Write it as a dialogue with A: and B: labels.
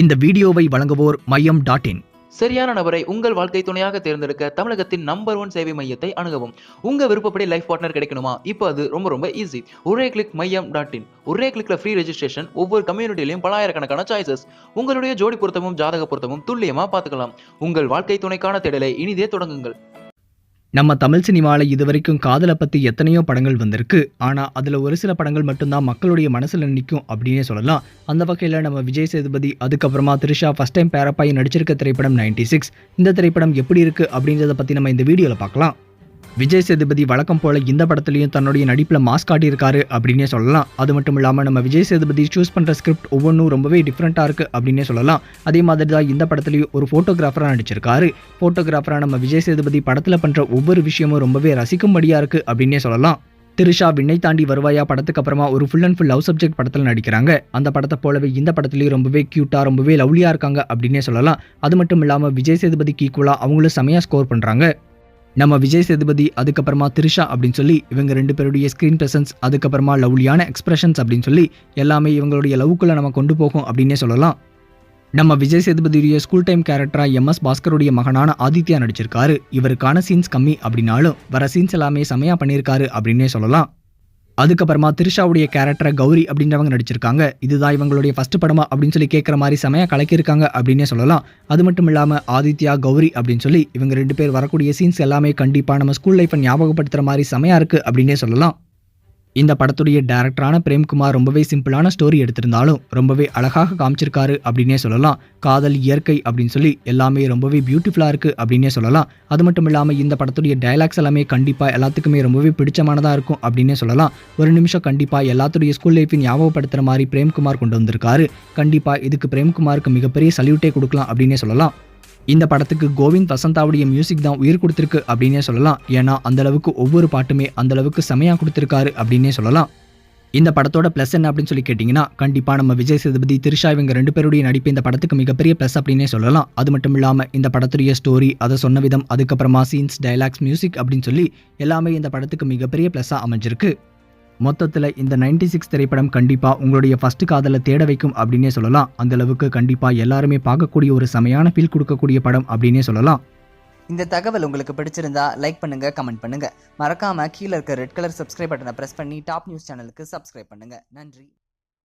A: இந்த வீடியோவை வழங்குவோர் மையம் டாட் இன்.
B: சரியான நபரை உங்கள் வாழ்க்கை துணையாக தேர்ந்தெடுக்க தமிழகத்தின் நம்பர் ஒன் சேவை மையத்தை அணுகவும். உங்க விருப்பப்படி லைஃப் பார்ட்னர் கிடைக்கணுமா? இப்போ அது ரொம்ப ரொம்ப ஈஸி ஒரே கிளிக் மையம் டாட் இன். ஒரே கிளிக்ல ஃப்ரீ ரெஜிஸ்ட்ரேஷன் ஒவ்வொரு கம்யூனிட்டிலையும் பலாயிரக்கணக்கான சாய்ஸஸ் உங்களுடைய ஜோடி பொருத்தமும் ஜாதக பொருத்தமும் துல்லியமா பார்த்துக்கலாம். உங்கள் வாழ்க்கை துணைக்கான தேடலை இனிதே தொடங்குங்கள்.
A: நம்ம தமிழ் சினிமாவில் இது வரைக்கும் காதலை பற்றி எத்தனையோ படங்கள் வந்திருக்கு. ஆனால் அதில் ஒரு சில படங்கள் மட்டும்தான் மக்களுடைய மனசில் நிற்கும் அப்படின்னே சொல்லலாம். அந்த வகையில் நம்ம விஜய் சேதுபதி அதுக்கப்புறமா த்ரிஷா ஃபஸ்ட் டைம் பேரப்பாய் நடிச்சிருக்க திரைப்படம் 96 சிக்ஸ் இந்த திரைப்படம் எப்படி இருக்குது அப்படின்றத பற்றி நம்ம இந்த வீடியோவில் பார்க்கலாம். விஜய் சேதுபதி வழக்கம் போல இந்த படத்துலையும் தன்னுடைய நடிப்பில் மாஸ் காட்டியிருக்காரு அப்படின்னே சொல்லலாம். அது மட்டும் இல்லாமல் நம்ம விஜய் சேதுபதி சூஸ் பண்ணுற ஸ்கிரிப்ட் ஒவ்வொன்றும் ரொம்பவே டிஃப்ரெண்ட்டாக இருக்குது அப்படின்னே சொல்லலாம். அதே மாதிரி தான் இந்த படத்துலையும் ஒரு ஃபோட்டோகிராஃபராக நடிச்சிருக்காரு. ஃபோட்டோகிராஃபராக நம்ம விஜய் சேதுபதி படத்தில் பண்ணுற ஒவ்வொரு விஷயமும் ரொம்பவே ரசிக்கும்படியாக இருக்குது அப்படின்னே சொல்லலாம். திருஷா விண்ணை தாண்டி வருவாயா படத்துக்கு அப்புறமா ஒரு full and full love subject படத்தில் நடிக்கிறாங்க. அந்த படத்தை போலவே இந்த படத்துலேயும் ரொம்பவே க்யூட்டாக ரொம்பவே லவ்லியாக இருக்காங்க அப்படின்னே சொல்லலாம். அது மட்டும் இல்லாமல் விஜய் சேதுபதிக்கு ஈக்குவலாக அவங்களும் செமையாக ஸ்கோர் பண்ணுறாங்க நம்ம விஜய் சேதுபதி அதுக்கப்புறமா த்ரிஷா அப்படின்னு சொல்லி இவங்க ரெண்டு பேருடைய ஸ்க்ரீன் ப்ரெசன்ஸ் அதுக்கப்புறமா லவ்லியான எக்ஸ்பிரஷன்ஸ் அப்படின்னு சொல்லி எல்லாமே இவங்களுடைய லவ்க்குள்ளே நம்ம கொண்டு போகும் அப்படின்னே சொல்லலாம். நம்ம விஜய் சேதுபதியுடைய ஸ்கூல் டைம் கேரக்டராக எம் எஸ் பாஸ்கருடைய மகனான ஆதித்யா நடிச்சிருக்காரு. இவருக்கான சீன்ஸ் கம்மி அப்படின்னாலும் வர சீன்ஸ் எல்லாமே செமையா பண்ணியிருக்காரு அப்படின்னே சொல்லலாம். அதுக்கப்புறமா திரிஷாவுடைய கேரக்டரை கௌரி அப்படின்றவங்க நடிச்சிருக்காங்க. இதுதான் இவங்களுடைய ஃபஸ்ட்டு படமா அப்படின்னு சொல்லி கேட்குற மாதிரி செமையாக கலக்கியிருக்காங்க அப்படின்னே சொல்லலாம். அது மட்டும் இல்லாமல் ஆதித்யா கௌரி அப்படின்னு சொல்லி இவங்க ரெண்டு பேர் வரக்கூடிய சீன்ஸ் எல்லாமே கண்டிப்பாக நம்ம ஸ்கூல் லைஃப்பை ஞாபகப்படுத்துகிற மாதிரி செமையாக இருக்குது அப்படின்னே சொல்லலாம். இந்த படத்துடைய டேரக்டரான பிரேம்குமார் ரொம்பவே சிம்பிளான ஸ்டோரி எடுத்திருந்தாலும் ரொம்பவே அழகாக காமிச்சிருக்காரு அப்படின்னே சொல்லலாம். காதல் இயற்கை அப்படின்னு சொல்லி எல்லாமே ரொம்பவே பியூட்டிஃபுல்லாக இருக்குது அப்படின்னே சொல்லலாம். அது மட்டும் இல்லாமல் இந்த படத்துடைய டயலாக்ஸ் எல்லாமே கண்டிப்பாக எல்லாத்துக்குமே ரொம்பவே பிடிச்சமானதாக இருக்கும் அப்படின்னே சொல்லலாம். ஒரு நிமிஷம் கண்டிப்பாக எல்லாத்துடைய ஸ்கூல் லைஃப்பையும் ஞாபகப்படுத்துகிற மாதிரி பிரேம்குமார் கொண்டு வந்திருக்காரு. கண்டிப்பாக இதுக்கு பிரேம்குமாருக்கு மிகப்பெரிய சல்யூட்டே கொடுக்கலாம் அப்படின்னே சொல்லலாம். இந்த படத்துக்கு கோவிந்த் வசந்தாவுடைய மியூசிக் தான் உயிர் கொடுத்துருக்கு அப்படின்னே சொல்லலாம். ஏன்னா அந்த அளவுக்கு ஒவ்வொரு பாட்டுமே அந்த அளவுக்கு செமையாக கொடுத்துருக்காரு அப்படின்னே சொல்லலாம். இந்த படத்தோட ப்ளஸ் என்ன அப்படின்னு சொல்லி கேட்டிங்கன்னா கண்டிப்பாக நம்ம விஜய் சேதுபதி திருஷா இவங்க ரெண்டு பேருடைய நடிப்பு இந்த படத்துக்கு மிகப்பெரிய ப்ளஸ் அப்படின்னே சொல்லலாம். அது மட்டும் இல்லாமல் இந்த படத்துடைய ஸ்டோரி அதை சொன்ன விதம் அதுக்கப்புறமா சீன்ஸ் டைலாக்ஸ் மியூசிக் அப்படின்னு சொல்லி எல்லாமே இந்த படத்துக்கு மிகப்பெரிய ப்ளஸ்ஸாக அமைஞ்சிருக்கு. மொத்தத்தில் இந்த 96 சிக்ஸ் திரைப்படம் கண்டிப்பாக உங்களுடைய ஃபர்ஸ்ட் காதலை தேட வைக்கும் அப்படின்னே சொல்லலாம். அந்த அளவுக்கு கண்டிப்பாக எல்லாருமே பார்க்கக்கூடிய ஒரு செமையான ஃபீல் கொடுக்கக்கூடிய படம் அப்படின்னே சொல்லலாம்.
C: இந்த தகவல் உங்களுக்கு பிடிச்சிருந்தா லைக் பண்ணுங்க கமெண்ட் பண்ணுங்க. மறக்காம கீழே இருக்க ரெட் கலர் சப்ஸ்கிரைப் பட்டனை பிரஸ் பண்ணி டாப் நியூஸ் சேனலுக்கு சப்ஸ்கிரைப் பண்ணுங்க. நன்றி.